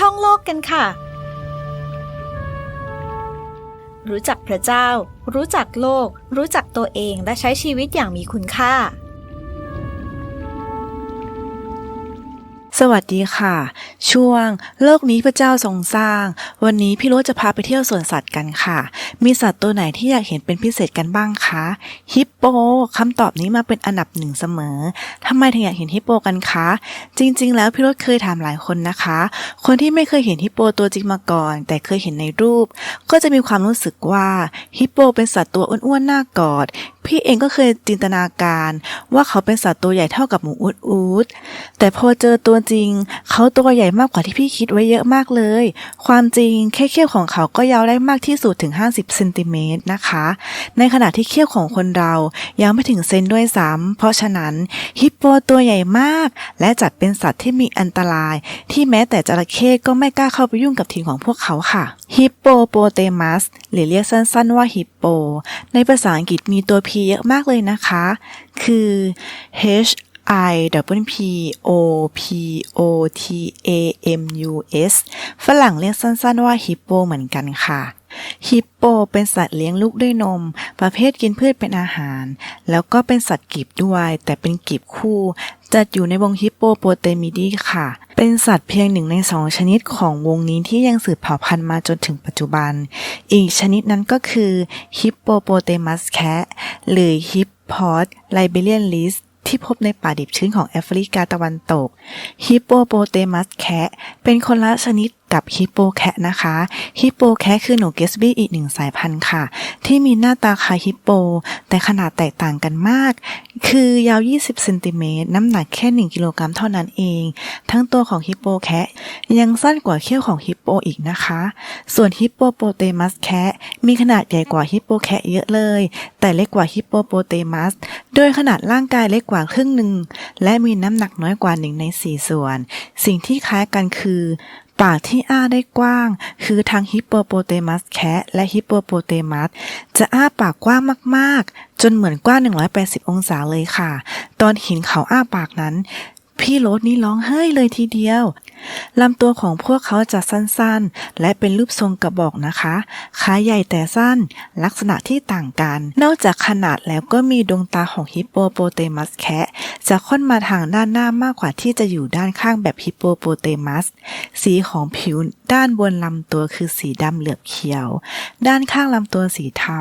ท่องโลกกันค่ะ รู้จักพระเจ้า รู้จักโลก รู้จักตัวเองและใช้ชีวิตอย่างมีคุณค่า สวัสดีค่ะ ช่วงโลกนี้พระเจ้าทรงสร้าง วันนี้พี่โรสจะพาไปเที่ยวสวนสัตว์กันค่ะ มีสัตว์ตัวไหนที่อยากเห็นเป็นพิเศษกันบ้างคะฮิปโปคำตอบนี้มาเป็นอันดับหนึ่งเสมอทำไมถึงอยากเห็นฮิปโปกันคะจริง ๆ แล้วพี่โรสเคยถามหลายคนนะคะ คนที่ไม่เคยเห็นฮิปโปตัวจริงมาก่อน แต่เคยเห็นในรูป ก็จะมีความรู้สึกว่าฮิปโปเป็นสัตว์ตัวอ้วนๆน่ากอดพี่เองก็เคยจินตนาการว่าเขาเป็นสัตว์ตัวใหญ่เท่ากับหมูอูดๆแต่พอเจอตัวจริง เขาตัวใหญ่มากกว่าที่พี่คิดไว้เยอะมากเลย ความจริงแค่เขี้ยวของเขาก็ยาวได้มากที่สุดถึง 50เซนติเมตรนะคะ ในขณะที่เขี้ยวของคนเรายังไม่ถึงเซนด้วยซ้ำเพราะฉะนั้นฮิปโปตัวใหญ่มาก และจัดเป็นสัตว์ที่มีอันตราย ที่แม้แต่จระเข้ก็ไม่กล้าเข้าไปยุ่งกับถิ่นของพวกเขาค่ะฮิปโปโปเตมัสหรือเรียกสั้นๆว่าฮิปโป ในภาษาอังกฤษมีตัว P เยอะมากเลยนะคะ คือ H I W P O P O T A M U S ฝรั่งเรียกสั้นๆว่าฮิปโปเหมือนกันค่ะฮิปโปเป็นสัตว์เลี้ยงลูกด้วยนม ประเภทกินพืชเป็นอาหาร แล้วก็เป็นสัตว์กีบด้วย แต่เป็นกีบคู่ จัดอยู่ในวงฮิปโปโปเตมิดีค่ะ เป็นสัตว์เพียงหนึ่งในสองชนิดของวงนี้ที่ยังสืบเผ่าพันธุ์มาจนถึงปัจจุบัน อีกชนิดนั้นก็คือฮิปโปโปเตมัสแคะหรือฮิปพอตไลเบเรียนลิสที่พบในป่าดิบชื้นของแอฟริกาตะวันตก ฮิปโปโปเตมัสแคะเป็นคนละชนิด กับฮิปโปแคะนะคะฮิปโปแคะคือหนูเกสบี้อีกหนึ่งสายพันธุ์ค่ะ ที่มีหน้าตาคล้ายฮิปโป แต่ขนาดแตกต่างกันมาก คือยาว 20เซนติเมตรน้ำหนักแค่ 1 กิโลกรัมเท่านั้นเอง ทั้งตัวของฮิปโปแคะยังสั้นกว่าเขี้ยวของฮิปโปอีกนะคะ ส่วนฮิปโปโปเตมัสแคะมีขนาดใหญ่กว่าฮิปโปแคะเยอะเลย แต่เล็กกว่าฮิปโปโปเตมัสโดยขนาดร่างกายเล็กกว่าครึ่งหนึ่งและมีน้ำหนักน้อยกว่าหนึ่งในสี่ส่วน สิ่งที่คล้ายกันคือ ปากที่อ้าได้กว้าง คือทั้งฮิปโปโปเตมัสแคะและฮิปโปโปเตมัสจะอ้าปากกว้างมากๆ จนเหมือนกว้าง 180 องศาเลยค่ะ ตอนเห็นเขาอ้าปากนั้น พี่โรสนี่ร้องเฮ้ยเลยทีเดียว ลำตัวของพวกเขาจะสั้นๆ และเป็นรูปทรงกระบอกนะคะ ขาใหญ่แต่สั้น ลักษณะที่ต่างกัน นอกจากขนาดแล้วก็มีดวงตาของฮิปโปโปเตมัสแคะจะค่อนมาทางด้านหน้ามากกว่าที่จะอยู่ด้านข้างแบบฮิปโปโปเตมัส สีของผิวด้านบนลำตัวคือสีดำเหลือบเขียว ด้านข้างลำตัวสีเทา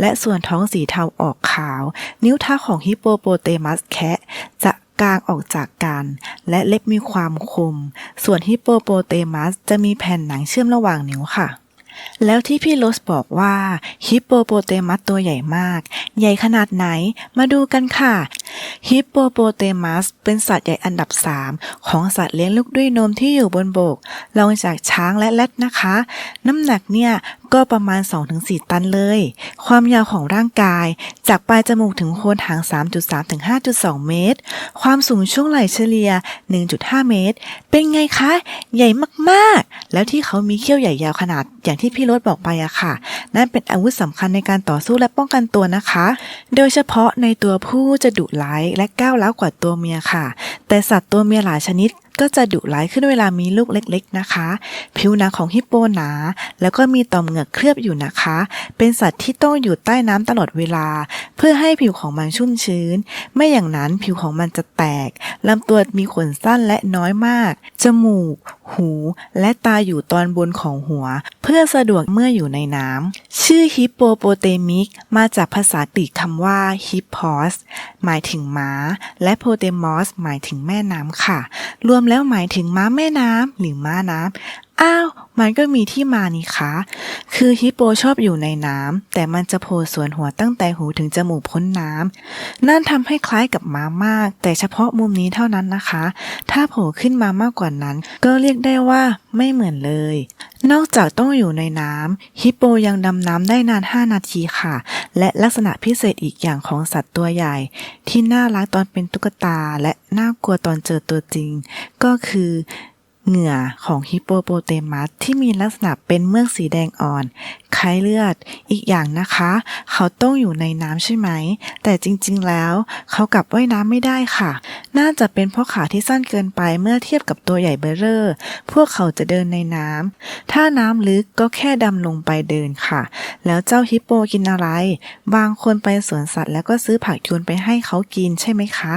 และส่วนท้องสีเทาออกขาว นิ้วเท้าของฮิปโปโปเตมัสแคะจะ กางออกจากกัน และเล็บมีความคม ส่วนฮิปโปโปเตมัสจะมีแผ่นหนังเชื่อมระหว่างนิ้วค่ะ แล้วที่พี่โรสบอกว่าฮิปโปโปเตมัสตัวใหญ่มาก ใหญ่ขนาดไหน มาดูกันค่ะฮิปโปโปเตมัสเป็นสัตว์ใหญ่อันดับ 3 ของสัตว์เลี้ยงลูกด้วยนมที่อยู่บนบกรองจากช้างและแรดนะคะ น้ำหนักเนี่ย ก็ประมาณ 2-4 ตันเลย ความยาวของร่างกาย จากปลายจมูกถึงโคนหาง 3.3ถึง5.2 เมตร ความสูงช่วงไหล่เฉลี่ย 1.5 เมตร เป็นไงคะ ใหญ่มากๆ แล้วที่เขามีเขี้ยวใหญ่ยาวขนาด อย่างที่พี่รถบอกไปอะค่ะ นั่นเป็นอาวุธสำคัญในการต่อสู้และป้องกันตัวนะคะ โดยเฉพาะในตัวผู้จะดุร้ายและก้าวร้าวกว่าตัวเมียค่ะ แต่สัตว์ตัวเมียหลายชนิด ก็จะดุร้ายขึ้นเวลามีลูกเล็กๆนะคะ ผิวหนังของฮิปโปหนา แล้วก็มีต่อมเหงือกเคลือบอยู่นะคะ เป็นสัตว์ที่ต้องอยู่ใต้น้ำตลอดเวลา เพื่อให้ผิวของมันชุ่มชื้น ไม่อย่างนั้นผิวของมันจะแตกลำตัวมีขนสั้นและน้อยมาก จมูกหูและตาอยู่ตอนบนของหัว เพื่อสะดวกเมื่ออยู่ในน้ำ ชื่อฮิปโปโปเตมิกมาจากภาษากรีกคำว่าฮิปพอสหมายถึงม้า และโปเตมอสหมายถึงแม่น้ำค่ะ รวมแล้วหมายถึงม้าแม่น้ำหรือม้าน้ำ อ้าว มันก็มีที่มานี่คะ คือฮิปโปชอบอยู่ในน้ำ แต่มันจะโผล่ส่วนหัวตั้งแต่หูถึงจมูกพ้นน้ำ นั่นทำให้คล้ายกับม้ามาก แต่เฉพาะมุมนี้เท่านั้นนะคะ ถ้าโผล่ขึ้นมามากกว่านั้น ก็เรียกได้ว่าไม่เหมือนเลย นอกจากต้องอยู่ในน้ำฮิปโปยังดำน้ำได้นาน 5 นาทีค่ะ และลักษณะพิเศษอีกอย่างของสัตว์ตัวใหญ่ ที่น่ารักตอนเป็นตุ๊กตาและน่ากลัวตอนเจอตัวจริง ก็คือ เหงื่อของฮิปโปโปเตมัสที่มีลักษณะเป็นเมือกสีแดงอ่อน คล้ายเลือด อีกอย่างนะคะ เขาต้องอยู่ในน้ำใช่ไหม แต่จริงๆแล้ว เขากลับว่ายน้ำไม่ได้ค่ะ น่าจะเป็นเพราะขาที่สั้นเกินไปเมื่อเทียบกับตัวใหญ่เบ้อเร่อพวกเขาจะเดินในน้ำถ้าน้ำลึกก็แค่ดำลงไปเดินค่ะ แล้วเจ้าฮิปโปกินอะไร บางคนไปสวนสัตว์แล้วก็ซื้อผักโยนไปให้เขากินใช่ไหมคะ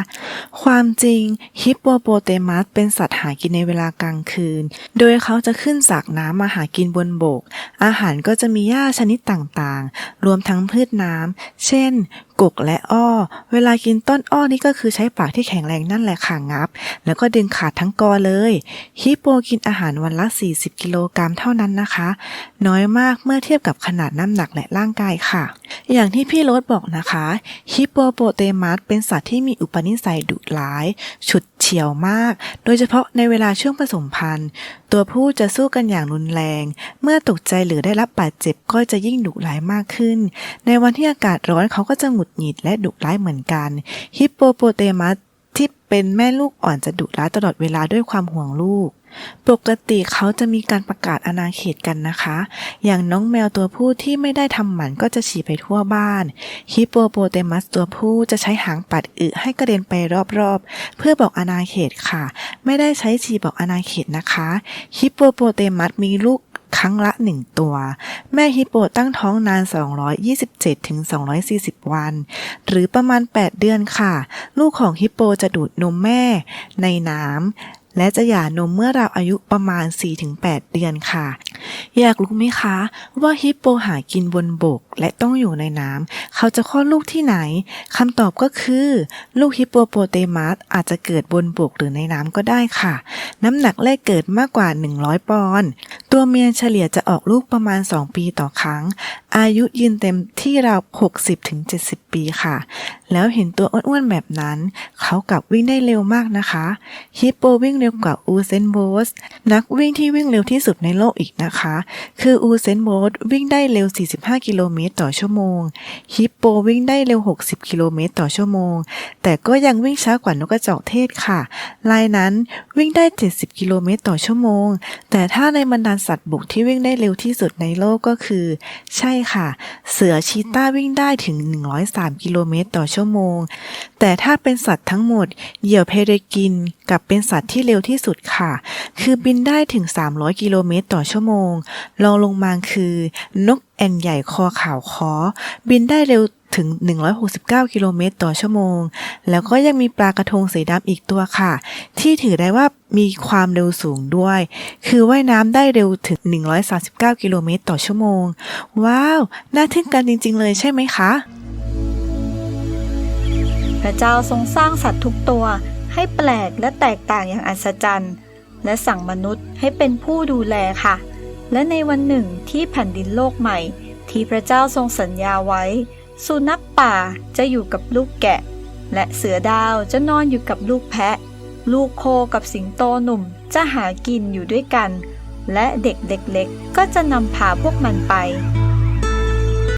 ความจริงฮิปโปโปเตมัสเป็นสัตว์หากินในเวลากลางคืน โดยเขาจะขึ้นจากน้ำมาหากินบนบก อาหารก็จะมีหญ้าชนิดต่างๆ รวมทั้งพืชน้ำ เช่นกกและอ้อ เวลากินต้นอ้อนี่ก็คือใช้ปากที่แข็งแรงนั่นแหละค่ะงับ แล้วก็ดึงขาดทั้งกอเลย ฮิปโปกินอาหารวันละ 40 กิโลกรัมเท่านั้นนะคะ น้อยมากเมื่อเทียบกับขนาดน้ำหนักและร่างกายค่ะ อย่างที่พี่โรสบอกนะคะ ฮิปโปโปเตมัสเป็นสัตว์ที่มีอุปนิสัยดุร้าย ฉุดเฉียวมาก โดยเฉพาะในเวลาช่วงผสมพันธุ์ ตัวผู้จะสู้กันอย่างรุนแรง เมื่อตกใจหรือได้รับบาดเจ็บก็จะยิ่งดุร้ายมากขึ้น ในวันที่อากาศร้อนเขาก็จะหงุดหงิดและดุร้ายเหมือนกัน ฮิปโปโปเตมัสที่เป็นแม่ลูกอ่อนจะดุร้ายตลอดเวลาด้วยความห่วงลูก ปกติเขาจะมีการประกาศอาณาเขตกันนะคะ อย่างน้องแมวตัวผู้ที่ไม่ได้ทำหมันก็จะฉี่ไปทั่วบ้าน ฮิปโปโปเตมัสตัวผู้จะใช้หางปัดอึให้กระเด็นไปรอบๆ เพื่อบอกอาณาเขตค่ะ ไม่ได้ใช้ฉี่บอกอาณาเขตนะคะ ฮิปโปโปเตมัสมีลูก ครั้งละหนึ่งตัว แม่ฮิปโปตั้งท้องนาน 227ถึง240 วัน หรือประมาณ 8 เดือนค่ะ ลูกของฮิปโปจะดูดนมแม่ในน้ำและจะหย่านมเมื่อเราอายุประมาณ 4-8 เดือนค่ะ อยากรู้ไหมคะ ว่าฮิปโปหากินบนบกและต้องอยู่ในน้ำเขาจะคลอดลูกที่ไหนคำตอบก็คือ ลูกฮิปโปโปเตมัสอาจจะเกิดบนบกหรือในน้ำก็ได้ค่ะ น้ำหนักแรกเกิดมากกว่า 100 ปอนด์ ตัวเมียเฉลี่ยจะออกลูกประมาณ 2 ปีต่อครั้ง อายุยืนเต็มที่ราว 60-70 ปีค่ะ แล้วเห็นตัวอ้วนๆแบบนั้น เขากลับวิ่งได้เร็วมากนะคะ ฮิปโปวิ่งเร็วกว่าอูเซนโบสนักวิ่งที่วิ่งเร็วที่สุดในโลกอีกนะคะ คืออูเซนโบสวิ่งได้เร็ว 45 กิโลเมตรต่อชั่วโมง ฮิปโปวิ่งได้เร็ว 60 กิโลเมตรต่อชั่วโมง แต่ก็ยังวิ่งช้ากว่านกกระจอกเทศค่ะ ลายนั้นวิ่งได้ 70 กิโลเมตรต่อชั่วโมง แต่ถ้าในบรรดาสัตว์บกที่วิ่งได้เร็วที่สุดในโลกก็คือ ใช่ค่ะ เสือชีต้าวิ่งได้ถึง 103 กิโลเมตรต่อชั่วโมง แต่ถ้าเป็นสัตว์ทั้งหมด เหยี่ยวเพเรกินกับเป็นสัตว์ที่เร็วที่สุดค่ะ คือบินได้ถึง 300 กิโลเมตรต่อชั่วโมงรองลงมาคือ นกแอ่นใหญ่คอขาวคอบินได้เร็วถึง 169 กิโลเมตรต่อชั่วโมง แล้วก็ยังมีปลากระทงสีดำอีกตัวค่ะ ที่ถือได้ว่ามีความเร็วสูงด้วย คือว่ายน้ำได้เร็วถึง 139 กิโลเมตรต่อชั่วโมง ว้าว น่าทึ่งกันจริง ๆ เลยใช่ไหมคะ พระเจ้าทรงสร้างสัตว์ทุกตัว ให้แปลกและแตกต่างอย่างอัศจรรย์ และสั่งมนุษย์ให้เป็นผู้ดูแลค่ะ และในวันหนึ่งที่แผ่นดินโลกใหม่ ที่พระเจ้าทรงสัญญาไว้ สุนัขป่าจะอยู่กับลูกแกะ และเสือดาวจะนอนอยู่กับลูกแพะ ลูกโคกับสิงโตหนุ่มจะหากินอยู่ด้วยกัน และเด็กเล็กๆก็จะนำพาพวกมันไป